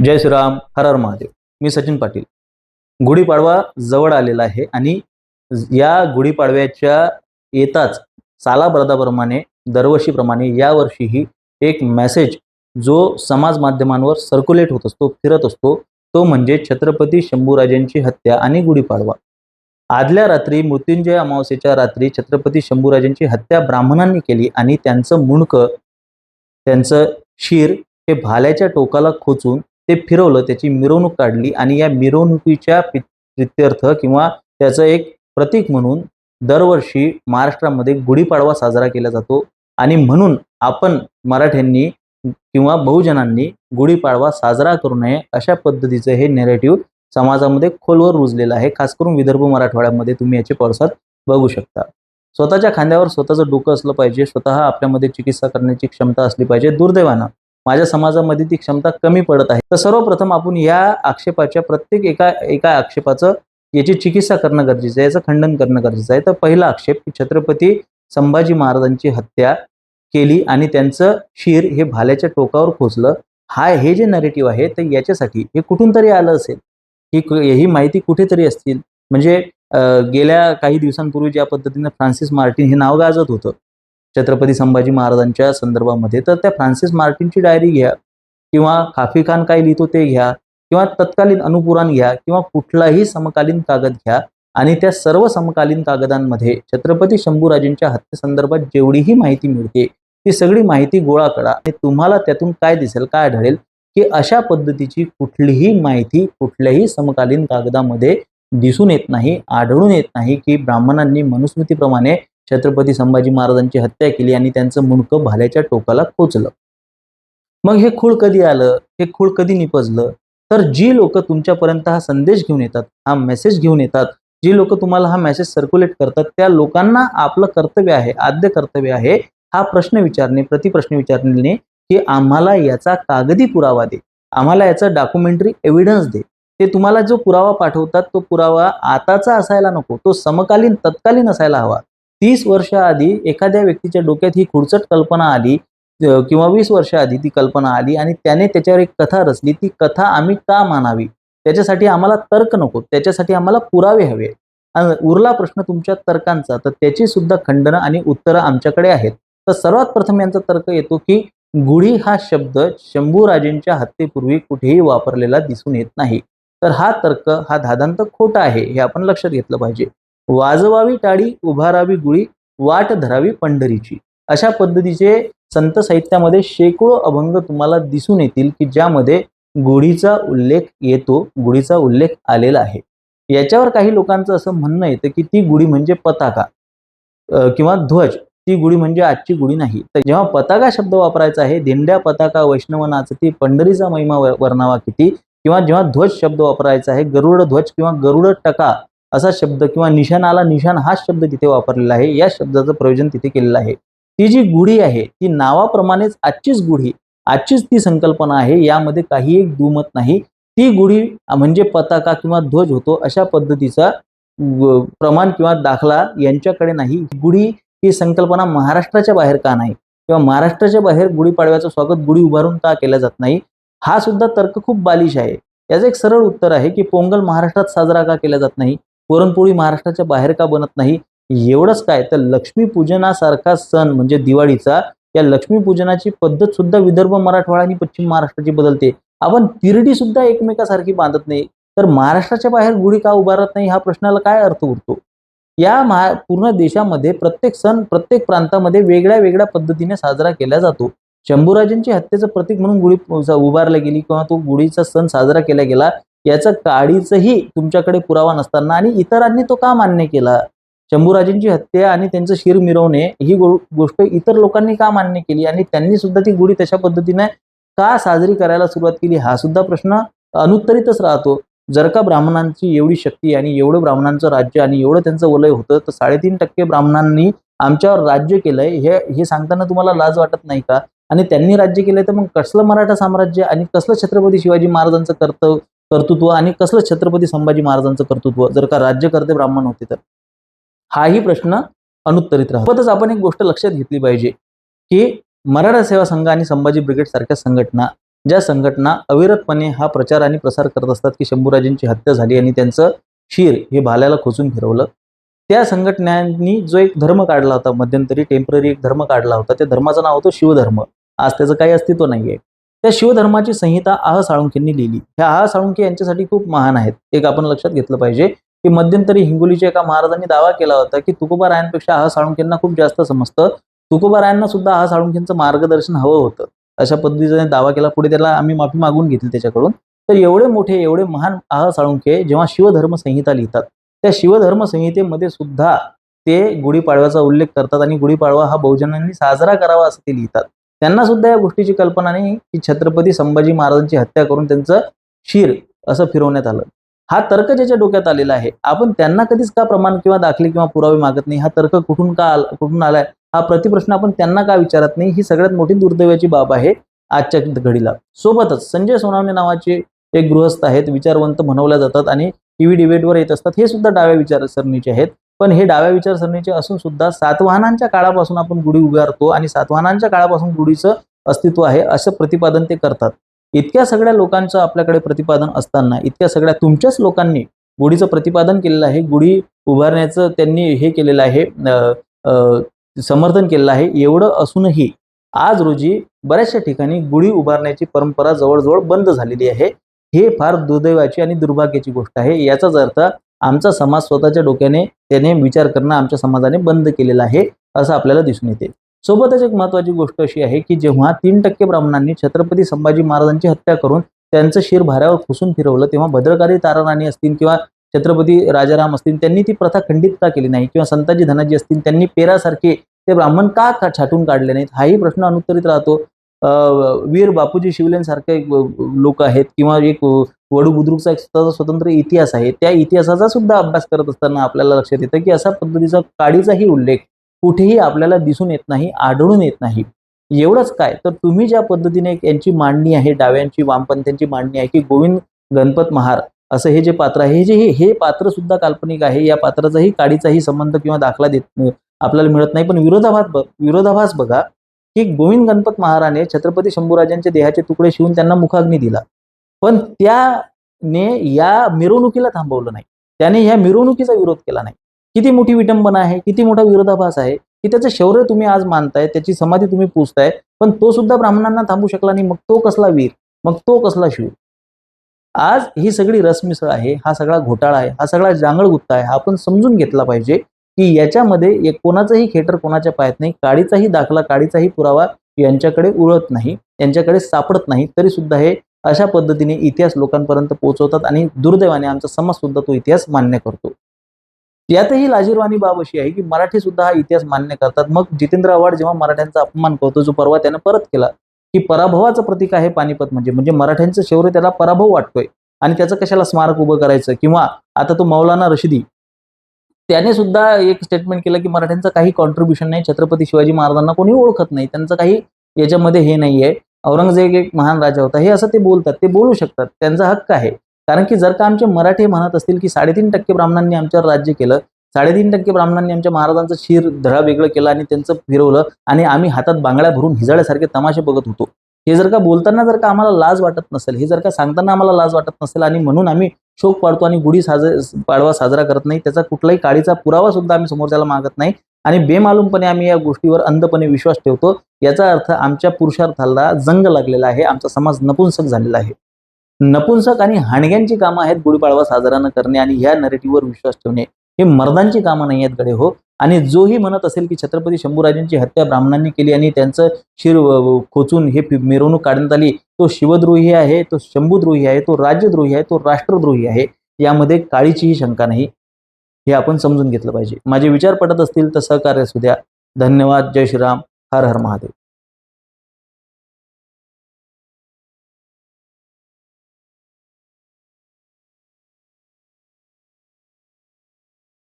जय श्रीराम हर हर महादेव. मी सचिन पाटील. गुढीपाडवा जवळ आलेला आहे आणि या गुढीपाडव्याच्या येताच सालाब्रदाप्रमाणे दरवर्षीप्रमाणे यावर्षीही एक मेसेज जो समाज माध्यमांवर सर्क्युलेट होत असतो फिरत असतो तो म्हणजे छत्रपती शंभूराजांची हत्या आणि गुढीपाडवा. आदल्या रात्री मृत्युंजय अमावस्येच्या रात्री छत्रपती शंभूराजांची हत्या ब्राह्मणांनी केली आणि त्यांचं मुंडकं त्यांचं शिर हे भाल्याच्या टोकाला खोचून ते फिरवलं त्याची मिरवणूक काढली आणि या मिरवणुकीच्या प्रित्यर्थ किंवा त्याचं एक प्रतीक म्हणून दरवर्षी महाराष्ट्रामध्ये गुढीपाडवा साजरा केला जातो आणि म्हणून आपण मराठ्यांनी किंवा बहुजनांनी गुढीपाडवा साजरा करू नये अशा पद्धतीचं हे नेरेटिव्ह समाजामध्ये खोलवर रुजलेलं आहे. खास करून विदर्भ मराठवाड्यामध्ये तुम्ही याचे पडसाद बघू शकता. स्वतःच्या खांद्यावर स्वतःचं डोकं असलं पाहिजे. स्वतः आपल्यामध्ये चिकित्सा करण्याची क्षमता असली पाहिजे. दुर्दैवानं माझ्या समाजामध्ये ती क्षमता कमी पडत आहे. तर सर्वप्रथम आपण या आक्षेपाच्या प्रत्येक एका एका आक्षेपाचं याची चिकित्सा करणं गरजेचं आहे याचं खंडन करणं गरजेचं आहे. तर पहिला आक्षेप की छत्रपती संभाजी महाराजांची हत्या केली आणि त्यांचं शिर हे भाल्याच्या टोकावर खोचलं. हा हे जे नरेटिव्ह आहे तर याच्यासाठी हे कुठून तरी आलं असेल? ही ही माहिती कुठेतरी असतील? म्हणजे गेल्या काही दिवसांपूर्वी ज्या पद्धतीनं फ्रान्सिस मार्टिन हे नाव गाजत होतं छत्रपती संभाजी महाराजांच्या संदर्भामध्ये तर त्या फ्रान्सिस मार्टिनची डायरी घ्या किंवा खाफी खान काय लिहितो ते घ्या किंवा तत्कालीन अनुपुराण घ्या किंवा कुठलाही समकालीन कागद घ्या आणि त्या सर्व समकालीन कागदांमध्ये छत्रपती शंभूराजेंच्या हत्येसंदर्भात जेवढीही माहिती मिळते ती सगळी माहिती गोळा करा आणि तुम्हाला त्यातून काय दिसेल काय आढळेल की अशा पद्धतीची कुठलीही माहिती कुठल्याही समकालीन कागदामध्ये दिसून येत नाही आढळून येत नाही की ब्राह्मणांनी मनुस्मृतीप्रमाणे छत्रपती संभाजी महाराजांची हत्या केली आणि त्यांचं मुंडकं भाल्याच्या टोकाला खोचलं मग हे खूळ कधी आलं? हे खूळ कधी निपजलं? तर जी लोक तुमच्यापर्यंत हा संदेश घेऊन येतात हा मेसेज घेऊन येतात जी लोक तुम्हाला हा मेसेज सर्क्युलेट करतात त्या लोकांना आपलं कर्तव्य आहे आद्य कर्तव्य आहे हा प्रश्न विचारणे प्रतिप्रश्न विचारणे की आम्हाला याचा कागदी पुरावा दे. आम्हाला याचा डॉक्युमेंटरी एव्हिडन्स दे. ते तुम्हाला जो पुरावा पाठवतात तो पुरावा आताचा असायला नको तो समकालीन तत्कालीन असायला हवा. तीस वर्षाआधी एखाद्या व्यक्तीच्या डोक्यात ही खुडचट कल्पना आली किंवा वीस वर्षाआधी ती कल्पना आली आणि त्याने त्याच्यावर एक कथा रचली. ती कथा आम्ही का मानावी? त्याच्यासाठी आम्हाला तर्क नको. त्याच्यासाठी आम्हाला पुरावे हवे. आणि उरला प्रश्न तुमच्या तर्कांचा. तर त्याची सुद्धा खंडनं आणि उत्तरं आमच्याकडे आहेत. तर सर्वात प्रथम यांचा तर्क येतो की गुढी हा शब्द शंभूराजेंच्या हत्येपूर्वी कुठेही वापरलेला दिसून येत नाही. तर हा तर्क हा धादांत खोटा आहे हे आपण लक्षात घेतलं पाहिजे. वाजवावी टाळी उभारावी गुढी वाट धरावी पंढरीची. अशा पद्धतीचे संत साहित्यामध्ये शेकडो अभंग तुम्हाला दिसून येतील की ज्यामध्ये गुढीचा उल्लेख येतो गुढीचा उल्लेख आलेला आहे. याच्यावर काही लोकांचं असं म्हणणं येतं की ती गुढी म्हणजे पताका किंवा ध्वज. ती गुढी म्हणजे आजची गुढी नाही. तर जेव्हा पताका शब्द वापरायचा आहे दिंड्या पताका वैष्णव नाचती पंढरीचा महिमा वर्णावा किती किंवा जेव्हा ध्वज शब्द वापरायचा आहे गरुड ध्वज किंवा गरुड टका असा शब्द किंवा निशाणाला निशाण हा शब्द तिथे वापरलेला आहे. या शब्दाचं प्रयोजन तिथे केलेलं आहे. ती जी गुढी आहे ती नावाप्रमाणेच आजचीच गुढी आजचीच ती संकल्पना आहे यामध्ये काही एक दुमत नाही. ती गुढी म्हणजे पताका किंवा ध्वज होतो अशा पद्धतीचा प्रमाण किंवा दाखला यांच्याकडे नाही. गुढी ही संकल्पना महाराष्ट्राच्या बाहेर का नाही? किंवा महाराष्ट्राच्या बाहेर गुढीपाडव्याचं स्वागत गुढी उभारून का केलं जात नाही? हा सुद्धा तर्क खूप बालिश आहे. याचं एक सरळ उत्तर आहे की पोंगल महाराष्ट्रात साजरा का केला जात नाही? पुरणपोळी महाराष्ट्राच्या बाहेर का बनत नाही? एवढंच काय? तर लक्ष्मीपूजनासारखा सण म्हणजे दिवाळीचा. या लक्ष्मीपूजनाची पद्धत सुद्धा विदर्भ मराठवाडा आणि पश्चिम महाराष्ट्राची बदलते. आपण तिरडी सुद्धा एकमेकासारखी बांधत नाही. तर महाराष्ट्राच्या बाहेर गुढी का उभारत नाही? हा प्रश्नाला काय अर्थ उरतो? या महा पूर्ण देशामध्ये प्रत्येक सण प्रत्येक प्रांतामध्ये वेगळ्या वेगळ्या पद्धतीने साजरा केला जातो. शंभूराजांची हत्येचं प्रतीक म्हणून गुढी उभारली गेली किंवा तो गुढीचा सण साजरा केला गेला याचं काडीचंही तुमच्याकडे पुरावा नसताना आणि इतरांनी तो का मान्य केला? शंभूराजेंची हत्या आणि त्यांचं शिर मिरवणे ही गोष्ट इतर लोकांनी का मान्य केली? आणि त्यांनी सुद्धा ती गुढी तशा पद्धतीने का साजरी करायला सुरुवात केली? हा सुद्धा प्रश्न अनुत्तरितच राहतो. जर का ब्राह्मणांची एवढी शक्ती आणि एवढं ब्राह्मणांचं राज्य आणि एवढं त्यांचं वलय होतं तर साडेतीन टक्के ब्राह्मणांनी आमच्यावर राज्य केलंय. हे हे सांगताना तुम्हाला लाज वाटत नाही का? आणि त्यांनी राज्य केलंय तर मग कसलं मराठा साम्राज्य आणि कसलं छत्रपती शिवाजी महाराजांचं कर्तव्य? कर्तृत्व आणि कसलं छत्रपती संभाजी महाराजांचं कर्तृत्व? जर का राज्यकर्ते ब्राह्मण होते तर? हाही प्रश्न अनुत्तरित राहतच आपण एक गोष्ट लक्षात घेतली पाहिजे की मराठा सेवा संघ आणि संभाजी ब्रिगेड सारख्या संघटना ज्या संघटना अविरतपणे हा प्रचार आणि प्रसार करत असतात की शंभूराजेंची हत्या झाली आणि त्यांचं शिर हे भाल्याला खोचून फिरवलं. त्या संघटनांनी जो एक धर्म काढला होता मध्यंतरी टेंपररी एक धर्म काढला होता त्या धर्माचं नाव होतं शिवधर्म. आज त्याचं काही अस्तित्व नाही आहे त्या शिवधर्माची संहिता आह साळुंखेंनी लिहिली. ह्या आह साळुंखे यांच्यासाठी खूप महान आहेत. एक आपण लक्षात घेतलं पाहिजे की मध्यंतरी हिंगोलीच्या एका महाराजांनी दावा केला होता की तुकोबा रायांपेक्षा आह साळुंखेंना खूप जास्त समजतं. तुकोबारायांना सुद्धा आह साळुंखेंचं मार्गदर्शन हवं होतं. अशा पद्धतीने दावा केला. पुढे त्याला आम्ही माफी मागून घेतली त्याच्याकडून. तर एवढे मोठे एवढे महान आह साळुंखे जेव्हा शिवधर्म संहिता लिहितात त्या शिवधर्म संहितेमध्ये सुद्धा ते गुढीपाडव्याचा उल्लेख करतात आणि गुढीपाडवा हा बहुजनांनी साजरा करावा असं ते लिहितात. त्यांना सुद्धा या गोष्टीची कल्पना नाही की छत्रपती संभाजी महाराजांची हत्या करून त्यांचं शिर असं फिरवण्यात आलं. हा तर्क ज्याच्या डोक्यात आलेला आहे आपण त्यांना कधीच का प्रमाण किंवा दाखले किंवा पुरावे मागत नाही? हा तर्क कुठून का आला कुठून आलाय? हा प्रतिप्रश्न आपण त्यांना का विचारत नाही? ही सगळ्यात मोठी दुर्दैवाची बाब आहे आजच्या घडीला. सोबतच संजय सोनावणे नावाचे एक गृहस्थ आहेत विचारवंत म्हणवल्या जातात आणि टीव्ही डिबेटवर येत असतात. हे सुद्धा डाव्या विचारसरणीचे आहेत. पण हे डाव्या विचारसरणीचे असून सुद्धा सातवाहनांच्या काळापासून आपण गुढी उभारतो आणि सातवाहनांच्या काळापासून गुढीचं अस्तित्व आहे असं प्रतिपादन ते करतात. इतक्या सगळ्या लोकांचं आपल्याकडे प्रतिपादन असताना इतक्या सगळ्या तुमच्याच लोकांनी गुढीचं प्रतिपादन केलेलं आहे. गुढी उभारण्याचं त्यांनी हे केलेलं आहे समर्थन केलेलं आहे. एवढं असूनही आज रोजी बऱ्याचशा ठिकाणी गुढी उभारण्याची परंपरा जवळजवळ बंद झालेली आहे. हे फार दुर्दैवाची आणि दुर्भाग्याची गोष्ट आहे. याचाच अर्थ आमचा समाज स्वतःच्या डोक्याने त्याने विचार करणं आमच्या समाजाने बंद केलेला आहे असं आपल्याला दिसून येते. सोबतच एक महत्वाची गोष्ट अशी आहे की जेव्हा तीन टक्के ब्राह्मणांनी छत्रपती संभाजी महाराजांची हत्या करून त्यांचं शिर भाऱ्यावर खुसून फिरवलं तेव्हा भद्रकारी ताराराणी असतील किंवा छत्रपती राजाराम असतील त्यांनी ती प्रथा खंडित का केली नाही? किंवा संताजी धनाजी असतील त्यांनी पेरासारखे ते ब्राह्मण का का छाटून काढले नाहीत? हाही प्रश्न अनुत्तरित राहतो. वीर बापूजी शिवलेंसारखे लोक आहेत किंवा एक वडू बुद्रुकचा एक स्वतःचा स्वतंत्र इतिहास आहे त्या इतिहासाचा सुद्धा अभ्यास करत असताना आपल्याला लक्षात येतं की अशा पद्धतीचा काडीचाही उल्लेख कुठेही आपल्याला दिसून येत नाही आढळून येत नाही. एवढंच काय? तर तुम्ही ज्या पद्धतीने यांची मांडणी आहे डाव्यांची वामपंथ्यांची मांडणी आहे की गोविंद गणपत महार असं हे जे पात्र आहे हे जे हे- हे पात्र सुद्धा काल्पनिक आहे या पात्राचाही काडीचाही संबंध किंवा दाखला देत आपल्याला मिळत नाही. पण विरोधाभास विरोधाभास बघा की गोविंद गणपत महाराने छत्रपती शंभूराजांचे देहाचे तुकडे शिवून त्यांना मुखाग्नी दिला. पण त्याने या मिरवणुकीला थांबवलं नाही. त्याने या मिरवणुकीचा विरोध केला नाही. किती मोठी विटंबना आहे किती मोठा विरोधाभास आहे की त्याचं शौर्य तुम्ही आज मानताय त्याची समाधी तुम्ही पूजताय पण तो सुद्धा ब्राह्मणांना थांबू शकला नाही. मग तो कसला वीर? मग तो कसला शिव? आज ही सगळी रसमिसळ आहे हा सगळा घोटाळा आहे हा सगळा जांगळ गुत्ता आहे हा आपण समजून घेतला पाहिजे की याच्यामध्ये एक कोणाचंही खेटर कोणाच्या पायात नाही काडीचाही दाखला काडीचाही पुरावा यांच्याकडे उरत नाही यांच्याकडे सापडत नाही तरी सुद्धा हे अशा पद्धतीने इतिहास लोकांपर्यंत पोहोचवतात आणि दुर्दैवाने आमचा समाज सुद्धा तो इतिहास मान्य करतो. यातही लाजीरवाणी बाब अशी आहे की मराठी सुद्धा हा इतिहास मान्य करतात. मग जितेंद्र आव्हाड जेव्हा मराठ्यांचा अपमान करतो जो परवा त्यानं परत केला की पराभवाचं प्रतीक आहे पानिपत म्हणजे म्हणजे मराठ्यांचं शौर्य त्याला पराभव वाटतोय. आणि त्याचं कशाला स्मारक उभं करायचं? किंवा आता तो मौलाना रशिदी त्याने सुद्धा एक स्टेटमेंट केलं की मराठ्यांचं काही कॉन्ट्रीब्युशन नाही. छत्रपती शिवाजी महाराजांना कोणी ओळखत नाही. त्यांचं काही याच्यामध्ये हे नाही आहे औरंगजेब एक महान राजा होता. हे असं ते बोलतात. ते बोलू शकतात. त्यांचा हक्क आहे. कारण की जर का आमचे मराठी म्हणत असतील की साडेतीन टक्के ब्राह्मणांनी आमच्यावर राज्य केलं साडेतीन टक्के ब्राह्मणांनी आमच्या महाराजांचं शिर धडा वेगळं केलं आणि त्यांचं फिरवलं आणि आम्ही हातात बांगड्या भरून हिजाळ्यासारखे तमाशे बघत होतो. हे जर का बोलताना जर का आम्हाला लाज वाटत नसेल हे जर का सांगताना आम्हाला लाज वाटत नसेल आणि म्हणून आम्ही शोक पाडतो आणि गुढी साज पाडवा साजरा करत नाही. त्याचा कुठलाही काळीचा पुरावा सुद्धा आम्ही समोरच्याला मागत नाही. आणि बेमालूमपणे आम्ही या गोष्टीवर अंधपणे विश्वास ठेवतो. याचा अर्थ आमच्या पुरुषार्थाला जंग लागलेला आहे. आमचा समाज नपुंसक झालेला आहे. नपुंसक आणि हाणग्यांची कामं आहेत गुढीपाडवा साजरा न करणे आणि ह्या नरेटिव्हवर विश्वास ठेवणे. हे मर्दांची कामं नाही आहेत गडे हो. आणि जोही म्हणत असेल की छत्रपती शंभूराजांची हत्या ब्राह्मणांनी केली आणि त्यांचं शिर खोचून हे मिरवणूक काढण्यात आली. तो शिवद्रोही आहे तो शंभूद्रोही आहे तो राज्यद्रोही आहे तो राष्ट्रद्रोही आहे. यामध्ये काळीचीही शंका नाही. हे आपण समजून घेतलं पाहिजे. माझे विचार पटत असतील तर सहकार्य असू द्या. धन्यवाद. जय श्रीराम. हर हर महादेव.